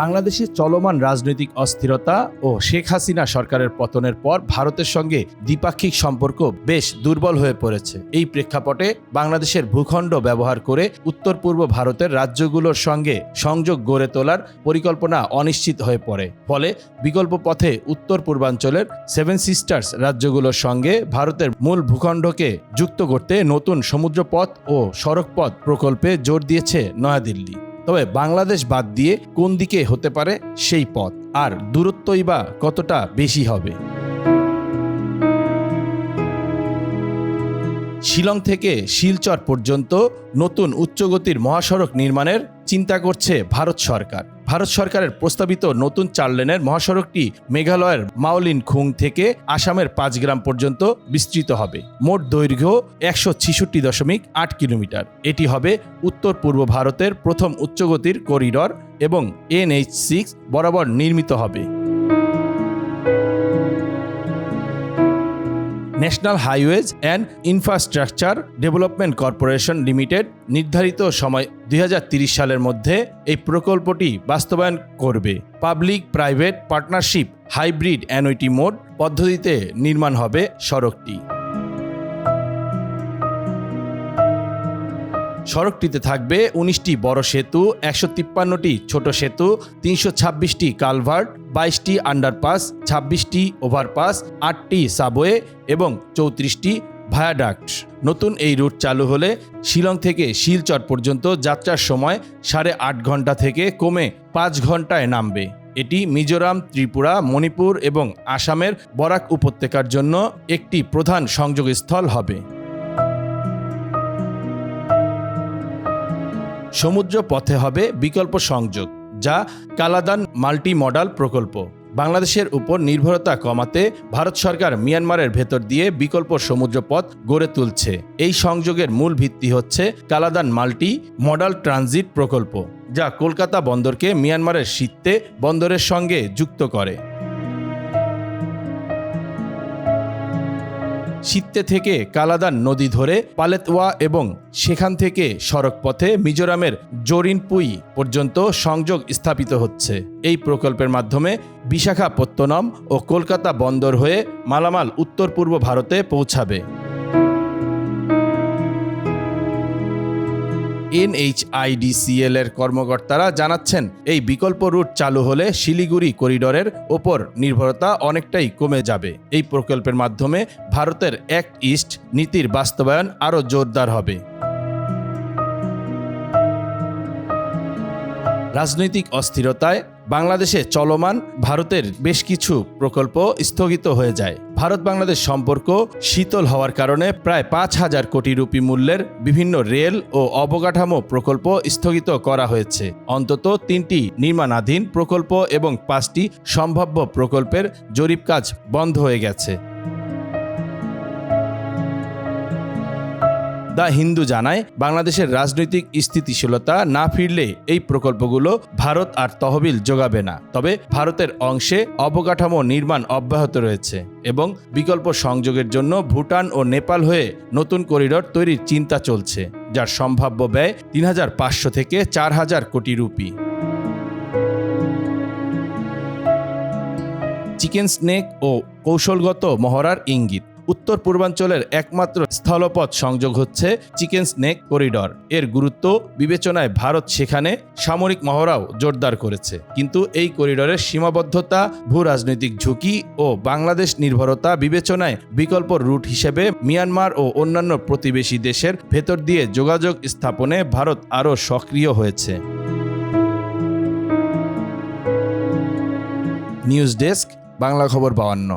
বাংলাদেশে চলমান রাজনৈতিক অস্থিরতা ও শেখ হাসিনা সরকারের পতনের পর ভারতের সঙ্গে দ্বিপাক্ষিক সম্পর্ক বেশ দুর্বল হয়ে পড়েছে। এই প্রেক্ষাপটে বাংলাদেশের ভূখণ্ড ব্যবহার করে উত্তর পূর্ব ভারতের রাজ্যগুলোর সঙ্গে সংযোগ গড়ে তোলার পরিকল্পনা অনিশ্চিত হয়ে পড়ে। ফলে বিকল্প পথে উত্তর পূর্বাঞ্চলের সেভেন সিস্টার্স রাজ্যগুলোর সঙ্গে ভারতের মূল ভূখণ্ডকে যুক্ত করতে নতুন সমুদ্রপথ ও সড়কপথ প্রকল্পে জোর দিয়েছে নয়াদিল্লি। তবে বাংলাদেশ বাদ দিয়ে কোন দিকে হতে পারে সেই পথ আর দূরত্বই বা কতটা বেশি হবে? শিলং থেকে শিলচর পর্যন্ত নতুন উচ্চগতির মহাসড়ক নির্মাণের চিন্তা করছে ভারত সরকার। ভারত সরকারের প্রস্তাবিত নতুন চার লেনের মহাসড়কটি মেঘালয়ের মাওলিন খুং থেকে আসামের পাঁচ গ্রাম পর্যন্ত বিস্তৃত হবে। মোট দৈর্ঘ্য একশো ছিষট্টি দশমিক আট কিলোমিটার। এটি হবে উত্তর পূর্ব ভারতের প্রথম উচ্চগতির করিডর এবং এনএইচ সিক্স বরাবর নির্মিত হবে। National highways and infrastructure development corporation limited নির্ধারিত সময় দুই সালের মধ্যে এই প্রকল্পটি বাস্তবায়ন করবে। Public private partnership hybrid annuity mode পদ্ধতিতে নির্মাণ হবে সড়কটি। সড়কটিতে থাকবে উনিশটি বড় সেতু, একশো তিপ্পান্নটি ছোট সেতু, তিনশো ছাব্বিশটি কালভার্ট, বাইশটি আন্ডারপাস, ছাব্বিশটি ওভারপাস, আটটি সাবওয়ে এবং চৌত্রিশটি ভায়াডাক্ট। নতুন এই রুট চালু হলে শিলং থেকে শিলচর পর্যন্ত যাত্রার সময় সাড়ে আট ঘণ্টা থেকে কমে পাঁচ ঘন্টায় নামবে। এটি মিজোরাম, ত্রিপুরা, মণিপুর এবং আসামের বরাক উপত্যকার জন্য একটি প্রধান সংযোগস্থল হবে। সমুদ্র পথে হবে বিকল্প সংযোগ, যা কালাদান মাল্টি মডাল প্রকল্প। বাংলাদেশের উপর নির্ভরতা কমাতে ভারত সরকার মিয়ানমারের ভেতর দিয়ে বিকল্প সমুদ্রপথ গড়ে তুলছে। এই সংযোগের মূল ভিত্তি হচ্ছে কালাদান মাল্টি মডাল ট্রানজিট প্রকল্প, যা কলকাতা বন্দরকে মিয়ানমারের শীতে বন্দরের সঙ্গে যুক্ত করে। সিত্তে থেকে কালাদান নদী ধরে পালেতওয়া এবং সেখান থেকে সড়ক পথে মিজোরামের জোরিনপুই পর্যন্ত সংযোগ স্থাপিত হচ্ছে। এই প্রকল্পের মাধ্যমে বিশাখাপত্তনম ও কলকাতা বন্দর হয়ে মালামাল উত্তর পূর্ব ভারতে পৌঁছাবে। এনএইচআইডিসিএল এর কর্মকর্তারা জানাচ্ছেন, এই বিকল্প রুট চালু হলে শিলিগুড়ি করিডোরের ওপর নির্ভরতা অনেকটাই কমে যাবে। এই প্রকল্পের মাধ্যমে ভারতের এক ইস্ট নীতির বাস্তবায়ন আরও জোরদার হবে। রাজনৈতিক অস্থিরতায় বাংলাদেশে চলমান ভারতের বেশ কিছু প্রকল্প স্থগিত হয়ে যায়। ভারত বাংলাদেশ সম্পর্ক শীতল হওয়ার কারণে প্রায় পাঁচ হাজার কোটি রুপি মূল্যের বিভিন্ন রেল ও অবকাঠামো প্রকল্প স্থগিত করা হয়েছে। অন্তত তিনটি নির্মাণাধীন প্রকল্প এবং পাঁচটি সম্ভাব্য প্রকল্পের জরিপ কাজ বন্ধ হয়ে গেছে। দ্য হিন্দু জানায়, বাংলাদেশের রাজনৈতিক স্থিতিশীলতা না ফিরলে এই প্রকল্পগুলো ভারত আর তহবিল যোগাবে না। তবে ভারতের অংশে অবকাঠামো নির্মাণ অব্যাহত রয়েছে এবং বিকল্প সংযোগের জন্য ভুটান ও নেপাল হয়ে নতুন করিডর তৈরির চিন্তা চলছে, যার সম্ভাব্য ব্যয় তিন হাজার পাঁচশো থেকে চার হাজার কোটি রুপি। চিকেন স্নেক ও কৌশলগত মহড়ার ইঙ্গিত উত্তর পূর্বাঞ্চলের একমাত্র স্থলপথ সংযোগ হচ্ছে চিকেন স্নেক করিডর। এর গুরুত্ব বিবেচনায় ভারত সেখানে সামরিক মহড়াও জোরদার করেছে। কিন্তু এই করিডরের সীমাবদ্ধতা ভূ রাজনৈতিক ঝুঁকি ও বাংলাদেশ নির্ভরতা বিবেচনায় বিকল্প রুট হিসেবে মিয়ানমার ও অন্যান্য প্রতিবেশী দেশের ভেতর দিয়ে যোগাযোগ স্থাপনে ভারত আরও সক্রিয় হয়েছে। নিউজ ডেস্ক, বাংলা খবর বাউান্ন।